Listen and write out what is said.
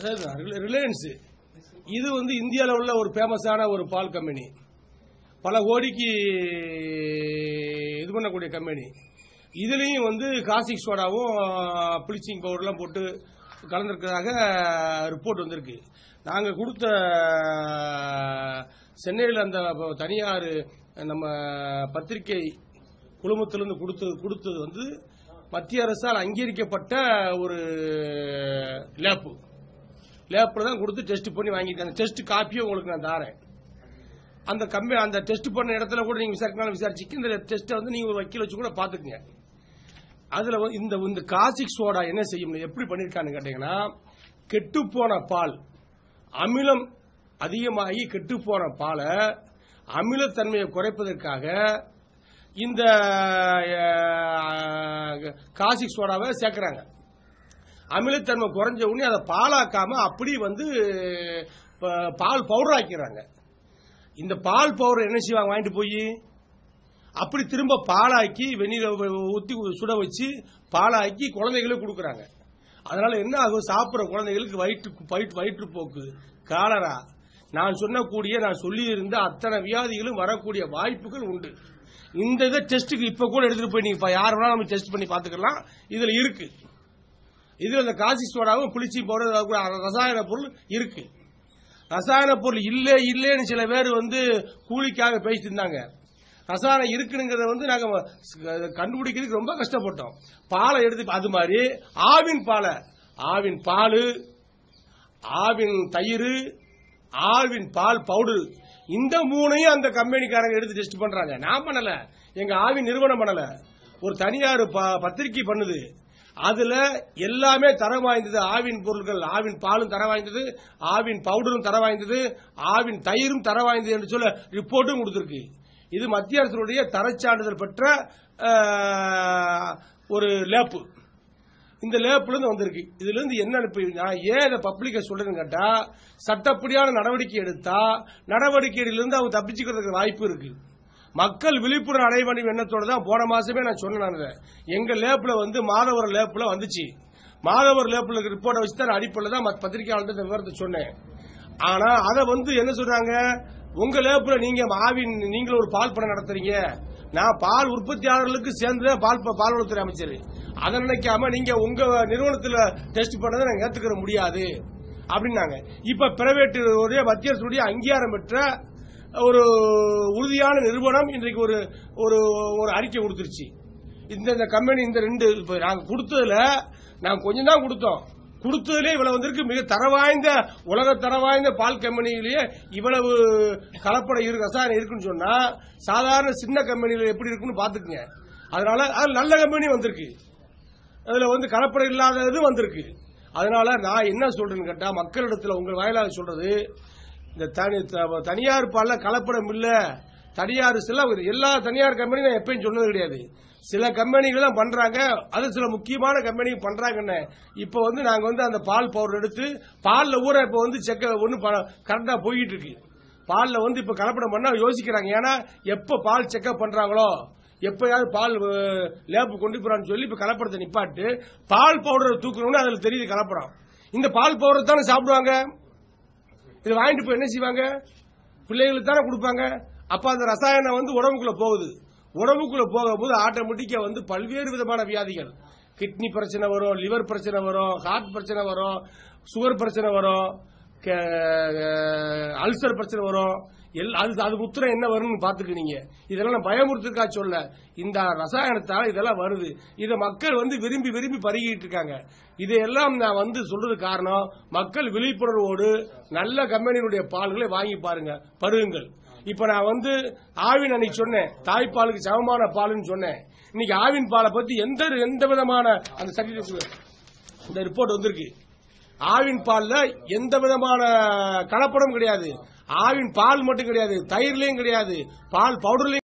அதாவது ரிலையன்ஸ். இது வந்து இந்தியாவில் உள்ள ஒரு ஃபேமஸான ஒரு பால் கம்பெனி பல கோடிக்கு இது பண்ணக்கூடிய கம்பெனி இதுலேயும் வந்து காசிக் சோடாவும் ப்ளீச்சிங் பவுடர்லாம் போட்டு கலந்துருக்கிறதாக ரிப்போர்ட் வந்திருக்கு. நாங்கள் கொடுத்த சென்னையில் அந்த தனியார் நம்ம பத்திரிகை குழுமத்திலிருந்து கொடுத்து கொடுத்தது வந்து மத்திய அரசால் அங்கீகரிக்கப்பட்ட ஒரு லேப்பு லேப்பில் தான் கொடுத்து டெஸ்ட் பண்ணி வாங்கிட்டாங்க டெஸ்ட் காப்பியும் உங்களுக்கு நான் தாரேன். அந்த கம்பெனி அந்த டெஸ்ட் பண்ண இடத்துல கூட நீங்கள் விசாரிக்கலாம் விசாரிச்சுக்கு இந்த டெஸ்ட்டை வந்து நீங்கள் ஒரு வக்கீல் வச்சு கூட பார்த்துக்குங்க. அதில் இந்த இந்த காசிக் சோடா என்ன செய்யும் எப்படி பண்ணியிருக்கான்னு கேட்டீங்கன்னா கெட்டுப்போன பால் அமிலம் அதிகமாகி கெட்டுப்போன பாலை அமிலத்தன்மையை குறைப்பதற்காக இந்த காசிக் சோடாவை சேர்க்குறாங்க. அமிலத்தன்மை குறைஞ்ச உடனே அதை பாலாக்காம அப்படி வந்து ப- பால் பவுடர் ஆக்கிறாங்க இந்த பால் பவுடர் என்ன செய்வாங்க? வாங்கிட்டு போய் அப்படி திரும்ப பாலாக்கி வெந்நீரை ஊற்றி சுட வச்சு பாலாக்கி குழந்தைகளுக்கு கொடுக்குறாங்க. அதனால என்ன ஆகும்? சாப்பிட்ற குழந்தைகளுக்கு வயிற்று வயிற்று வயிற்றுப்போக்கு. காலரா நான் சொன்னக்கூடிய நான் சொல்லியிருந்த அத்தனை வியாதிகளும் வரக்கூடிய வாய்ப்புகள் உண்டு. இந்த இதை டெஸ்ட்டுக்கு இப்ப கூட எடுத்துட்டு போய் நீங்கள் யார் வேணாலும் நம்ம டெஸ்ட் பண்ணி பார்த்துக்கலாம். இதுல இருக்கு. இதுல இந்த காசி சோடாவும் புளிச்சி கூட ரசாயன பொருள் இருக்கு. ரசாயன பொருள் இல்லே இல்லேன்னு சில பேர் வந்து கூலிக்காக பேசிட்டு இருந்தாங்க ரசாயனம் இருக்குங்கிறத வந்து நாங்க கண்டுபிடிக்கிறதுக்கு ரொம்ப கஷ்டப்பட்டோம். பாலை எடுத்து அது மாதிரி ஆவின் பாலை. ஆவின் பால் ஆவின் தயிர் ஆவின் பால் பவுடர். இந்த மூணையும் அந்த கம்பெனிக்காரங்க எடுத்து டெஸ்ட் பண்றாங்க. நான் பண்ணல. எங்க ஆவின் நிறுவனம் பண்ணல. ஒரு தனியார் ப- பத்திரிக்கை பண்ணுது. அதுல எல்லாமே தரம் வாய்ந்தது. ஆவின் பொருட்கள் ஆவின் பாலும் தர வாய்ந்தது ஆவின் பவுடரும் தர வாய்ந்தது ஆவின் தயிரும் தர வாய்ந்தது என்று சொல்ல ரிப்போர்ட்டும் கொடுத்திருக்கு. இது மத்திய அரசுடைய தரச்சான்றிதழ் பெற்ற ஒரு லேப்பு. இந்த லேப்ல இருந்து வந்திருக்கு. இதுல இருந்து என்ன நான் ஏன் இதை பப்ளிக்க சொல்றேன்னு கேட்டா சட்டப்படியான நடவடிக்கை எடுத்தா நடவடிக்கையிலிருந்து அவங்க தப்பிச்சுக்கிறதுக்கு வாய்ப்பு இருக்கு. மக்கள் விழிப்புணர்வு அடைய வேண்டும் எண்ணத்தோடு தான் போன மாசமே நான் சொன்னேன் நான். எங்க லேப்ல வந்து மாதவர் லேப்ல வந்துச்சு. மாதவர் லேப்ல ரிப்போர்ட்டை வச்சு தான் அடிப்படையில் தான் பத்திரிகையாளர் விவரத்தை சொன்னேன். ஆனா அதை வந்து என்ன சொல்றாங்க? உங்க லேப்ல நீங்க ஆவின் நீங்களும் ஒரு பால் பண்ண நடத்துறீங்க. நான் பால் உற்பத்தியாளர்களுக்கு சேர்ந்து பால் பால்வளத்துறை அமைச்சர். அதை நினைக்காம நீங்க உங்க நிறுவனத்துல டெஸ்ட் பண்ணதை நாங்க ஏத்துக்கிற முடியாது. அப்படின்னாங்க. இப்ப பிரைவேட் மத்திய அரசுடைய அங்கீகாரம் பெற்ற ஒரு உறுதியான நிறுவனம் இன்றைக்கு ஒரு ஒரு ஒரு அறிக்கை கொடுத்துருச்சு. இந்த இந்த கம்பெனி இந்த ரெண்டு இப்ப நாங்க கொடுத்ததுல நாங்க கொஞ்சம் தான் கொடுத்தோம். கொடுத்ததுலே இவ்வளவு வந்திருக்கு. மிக தரவாய்ந்த உலக தரவாய்ந்த பால் கம்பெனியிலேயே இவ்வளவு கலப்படை இருக்கு ரசாயனம் இருக்குன்னு சொன்னா சாதாரண சின்ன கம்பெனியில எப்படி இருக்குன்னு பாத்துக்குங்க அதனால அது நல்ல கம்பெனி வந்திருக்கு. அதுல வந்து கலப்படை இல்லாதது வந்திருக்கு. அதனால நான் என்ன சொல்றேன்னு கேட்டா மக்களிடத்துல உங்கள் வாயிலாக சொல்றது இந்த தனி- த- தனியார் பால்ல கலப்படம் இல்ல. தனியார் சில எல்லா தனியார் கம்பெனி நான் எப்பயும் சொன்னது கிடையாது. சில கம்பெனிகள் தான் பண்றாங்க. அது சில முக்கியமான கம்பெனி பண்றாங்கன்னு. இப்ப வந்து நாங்க வந்து அந்த பால் பவுடர் எடுத்து பால்ல ஊற இப்ப வந்து செக்க ஒன்னு கரெக்டா போயிட்டு இருக்கு. பால்ல வந்து இப்ப கலப்படம் பண்ண யோசிக்கிறாங்க. ஏன்னா எப்ப பால் செக்அப் பண்றாங்களோ எப்பயாவது பால் லேப் கொண்டு போறான்னு சொல்லி இப்ப கலப்படத்தை நிப்பாட்டு பால் பவுடர் தூக்கணும்னு அதுல தெரியுது கலப்படம். இந்த பால் பவுடர் தானே சாப்பிடுவாங்க? இதை வாங்கிட்டு போய் என்ன செய்வாங்க? பிள்ளைகளுக்கு தானே கொடுப்பாங்க. அப்ப அந்த ரசாயனம் வந்து உடம்புக்குள்ள போகுது. உடம்புக்குள்ள போகும்போது ஆட்டோமேட்டிக்கா வந்து பல்வேறு விதமான வியாதிகள். கிட்னி பிரச்சனை வரும் லிவர் பிரச்சனை வரும் ஹார்ட் பிரச்சனை வரும் சுகர் பிரச்சனை வரும். அல்சர் பிரச்சனை வரும். எல் அது அது உத்தரம் என்ன வரும்னு பாத்துக்கிறீங்க இதெல்லாம் நான் பயமுறுத்துக்கா சொல்ல. இந்த ரசாயனத்தால் இதெல்லாம் வருது. இதை மக்கள் வந்து விரும்பி விரும்பி பருகிட்டு இருக்காங்க. இதையெல்லாம் நான் வந்து சொல்றது காரணம் மக்கள் விழிப்புணர்வோடு நல்ல கம்பெனியினுடைய பால்களை வாங்கி பாருங்க. பருகுங்கள். இப்ப நான் வந்து ஆவின் அன்னைக்கு சொன்னேன் தாய்ப்பாலுக்கு சமமான பாலுன்னு சொன்னேன். இன்னைக்கு ஆவின் பாலை பத்தி எந்த எந்த விதமான அந்த சர்டிபிகேட் இந்த ரிப்போர்ட் வந்திருக்கு. ஆவின் பால்ல எந்த விதமான கலப்படம் கிடையாது. ஆவின் பால் மட்டும் கிடையாது. தயிர்லயும் கிடையாது. பால் பவுடர்லயும்